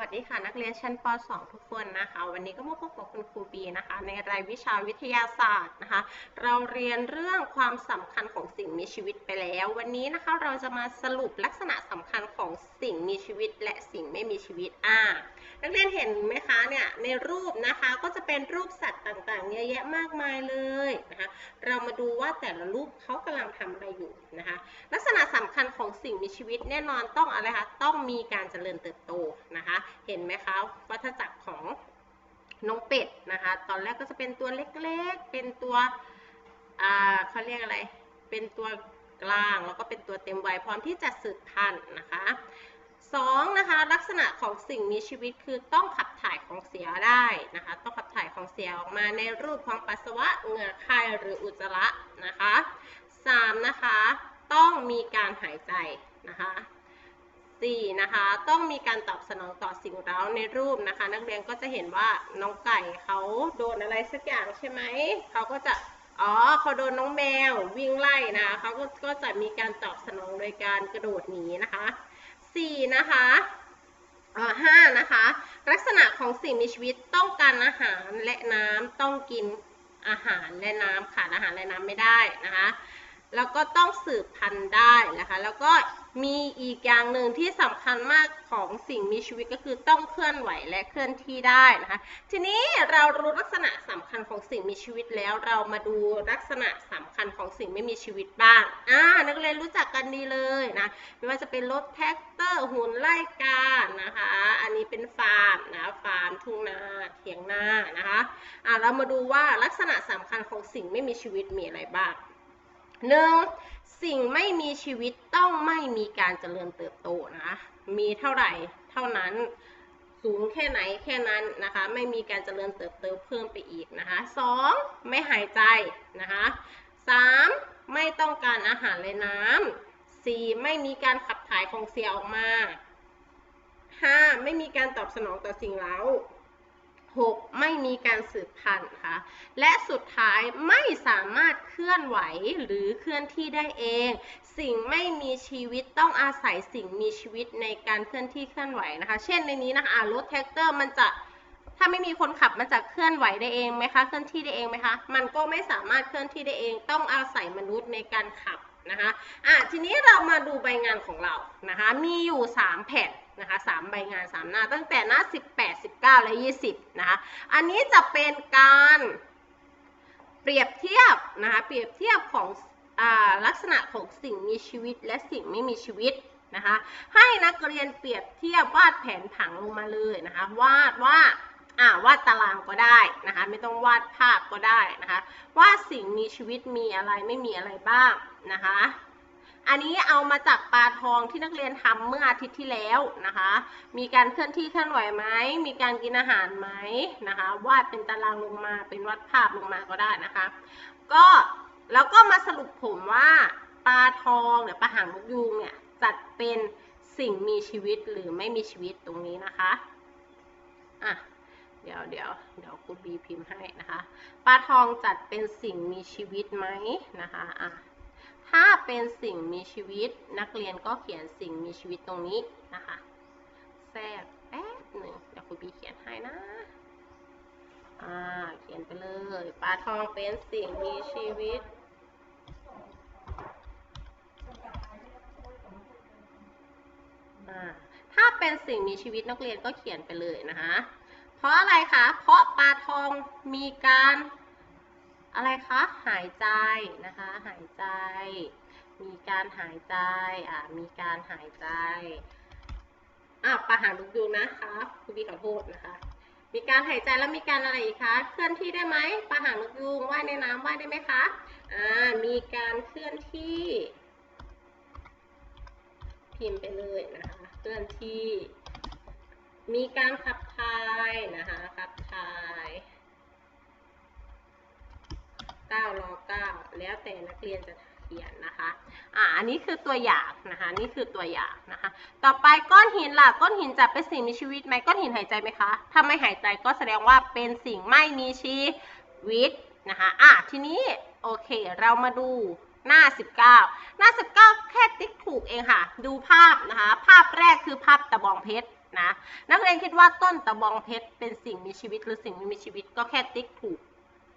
วัสดีค่ะ นักเรียนชั้นป .2 ทุกคนนะคะ วันนี้ก็มาพบกับคุณครูบีนะคะ ในรายวิชาวิทยาศาสตร์นะคะ เราเรียนเรื่องความสำคัญของสิ่งมีชีวิตไปแล้ว วันนี้นะคะเราจะมาสรุปลักษณะสำคัญของสิ่งมีชีวิต และสิ่งไม่มีชีวิตอ่านักเรียนเห็นไหมคะเนี่ยในรูปนะคะก็จะเป็นรูปสัตว์ต่างๆเยอะแยะมากมายเลยนะคะ เรามาดูว่าแต่ละรูปเขากำลังทำอะไรอยู่นะคะ ลักษณะสำคัญของสิ่งมีชีวิตแน่นอนต้องอะไรคะต้องมีการเจริญเติบโตนะคะเห็นไหมคะวัฏจักรของน้องเป็ดนะคะ ตอนแรกก็จะเป็นตัวเล็กๆ เป็นตัวอ่าเขาเรียกอะไร เป็นตัวกลางแล้วก็เป็นตัวเต็มวัยพร้อมที่จะสืบพันธุ์นะคะสองนะคะลักษณะของสิ่งมีชีวิตคือต้องขับถ่ายของเสียได้นะคะต้องขับถ่ายของเสียออกมาในรูปของปัสสาวะเหงื่อไข่หรืออุจจาระนะคะสามนะคะต้องมีการหายใจนะคะ 4 นะคะ ต้องมีการตอบสนองต่อสิ่งเร้าในรูปนะคะ นักเรียนก็จะเห็นว่าน้องไก่เขาโดนอะไรสักอย่างใช่ไหมเขาก็จะอ๋อเขาโดนน้องแมววิ่งไล่นะเขาก็ก็จะมีการตอบสนองโดยการกระโดดหนีนะคะ4นะคะห้านะคะ ลักษณะของสิ่งมีชีวิตต้องการอาหารและน้ำต้องกินอาหารและน้ำขาดอาหารและน้ำไม่ได้นะคะ แล้วก็ต้องสืบพันธุ์ได้นะคะ แล้วก็ มีอีกอย่างหนึ่งที่สำคัญมากของสิ่งมีชีวิตก็คือต้องเคลื่อนไหวและเคลื่อนที่ได้นะคะ ทีนี้เรารู้ลักษณะสำคัญของสิ่งมีชีวิตแล้วเรามาดูลักษณะสำคัญของสิ่งไม่มีชีวิตบ้างอ่านักเรียนรู้จักกันดีเลยนะไม่ว่าจะเป็นรถแท็กเตอร์หุ่นไล่กานะคะ อันนี้เป็นฟาร์มนะฟาร์มทุ่งนาเถียงนานะคะอ่าเรามาดูว่าลักษณะสำคัญของสิ่งไม่มีชีวิตมีอะไรบ้าง หนึ่งสิ่งไม่มีชีวิตต้องไม่มีการเจริญเติบโตนะคะมีเท่าไหร่เท่านั้นสูงแค่ไหนแค่นั้นนะคะไม่มีการเจริญเติบโตเพิ่มไปอีกนะคะสองไม่หายใจนะคะสามไม่ต้องการอาหารและน้ำสี่ไม่มีการขับถ่ายของเสียออกมาห้าไม่มีการตอบสนองต่อสิ่งเร้า 6. ไม่มีการสืบพันธุ์ค่ะ และสุดท้ายไม่สามารถเคลื่อนไหวหรือเคลื่อนที่ได้เอง สิ่งไม่มีชีวิตต้องอาศัยสิ่งมีชีวิตในการเคลื่อนที่เคลื่อนไหวนะคะ เช่นในนี้นะคะรถแท็กเตอร์มันจะถ้าไม่มีคนขับมันจะเคลื่อนไหวได้เองไหมคะ เคลื่อนที่ได้เองไหมคะ มันก็ไม่สามารถเคลื่อนที่ได้เอง ต้องอาศัยมนุษย์ในการขับนะคะ อะทีนี้เรามาดูใบงานของเรานะคะ มีอยู่ 3 แผ่น นะคะ3ใบงาน3หน้า ตั้งแต่หน้า 18 19 และ 20นะคะอันนี้จะเป็นการเปรียบเทียบนะคะเปรียบเทียบของอลักษณะของสิ่งมีชีวิตและสิ่งไม่มีชีวิตนะคะให้นักเรียนเปรียบเทียบวาดแผนผังลงมาเลยนะคะวาดว่าอ่าวาดตารางก็ได้นะคะไม่ต้องวาดภาพก็ได้นะคะว่าสิ่งมีชีวิตมีอะไรไม่มีอะไรบ้างนะคะ อันนี้เอามาจากปลาทองที่นักเรียนทำเมื่ออาทิตย์ที่แล้วนะคะ มีการเคลื่อนที่เคลื่อนไหวไหม มีการกินอาหารไหมนะคะ วาดเป็นตารางลงมาเป็นวาดภาพลงมาก็ได้นะคะ ก็แล้วก็มาสรุปผมว่าปลาทองหรือปลาหางนกยูงเนี่ยจัดเป็นสิ่งมีชีวิตหรือไม่มีชีวิตตรงนี้นะคะ อะ เดี๋ยวเดี๋ยวเดี๋ยวคุณบีพิมพ์ให้นะคะ ปลาทองจัดเป็นสิ่งมีชีวิตไหมนะคะ อะ ถ้าเป็นสิ่งมีชีวิตนักเรียนก็เขียนสิ่งมีชีวิตตรงนี้นะคะ แทรกแป๊บหนึ่งเดี๋ยวคุณบีเขียนให้นะอ่าเขียนไปเลยปลาทองเป็นสิ่งมีชีวิต ถ้าเป็นสิ่งมีชีวิตนักเรียนก็เขียนไปเลยนะคะ เพราะอะไรคะ เพราะปลาทองมีการ อะไรคะ หายใจนะคะ หายใจ มีการหายใจ อ่า มีการหายใจ อ่าปลาหางลูกยูงนะคะคุณบีขอโทษนะคะ มีการหายใจแล้วมีการอะไรอีกคะ เคลื่อนที่ได้ไหมปลาหางนกยูงว่ายในน้ำว่ายได้ไหมคะ อ่า มีการเคลื่อนที่ พิมพ์ไปเลยนะคะ เคลื่อนที่ มีการขับถ่ายนะคะ ขับถ่าย 9รอ9แล้วแต่นักเรียนจะเขียนนะคะ อ่า อันนี้คือตัวอย่างนะคะ นี่คือตัวอย่างนะคะ ต่อไปก้อนหินล่ะ ก้อนหินจะเป็นสิ่งมีชีวิตไหมก้อนหินหายใจไหมคะ ถ้าไม่หายใจก็แสดงว่าเป็นสิ่งไม่มีชีวิตนะคะ อะทีนี้โอเค เรามาดูหน้า 19 หน้า 19 แค่ติ๊กถูกเองค่ะ ดูภาพนะคะ ภาพแรกคือภาพตะบองเพชรนะ นักเรียนคิดว่าต้นตะบองเพชรเป็นสิ่งมีชีวิตหรือสิ่งไม่มีชีวิตก็แค่ติ๊กถูก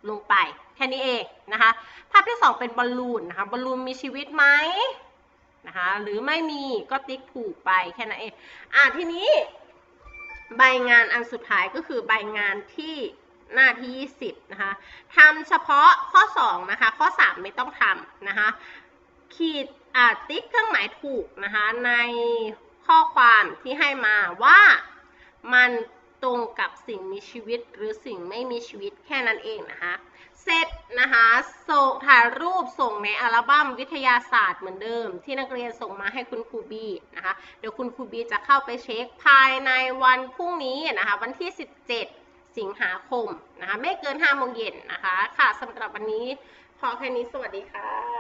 ลงไปแค่นี้เองนะคะ ภาพที่สองเป็นบอลลูนนะคะบอลลูนมีชีวิตไหมนะคะหรือไม่มีก็ติ๊กถูกไปแค่นั้นเองอะทีนี้ ใบงานอันสุดท้ายก็คือใบงานที่หน้าที่ 20 นะคะทำเฉพาะข้อ 2 นะคะ ข้อ 3 ไม่ต้องทำนะคะ ขีดอ่าติ๊กเครื่องหมายถูกนะคะ ในข้อความที่ให้มาว่ามัน ตรงกับสิ่งมีชีวิตหรือสิ่งไม่มีชีวิตแค่นั้นเองนะคะเสร็จนะคะส่งถ่ายรูปส่งในอัลบั้มวิทยาศาสตร์เหมือนเดิม ที่นักเรียนส่งมาให้คุณครูบีนะคะเดี๋ยวคุณครูบีจะเข้าไปเช็คภายในวันพรุ่งนี้นะคะวันที่ 17 สิงหาคมนะคะไม่เกิน5โมงเย็นนะคะค่ะสำหรับวันนี้พอแค่นี้สวัสดีค่ะ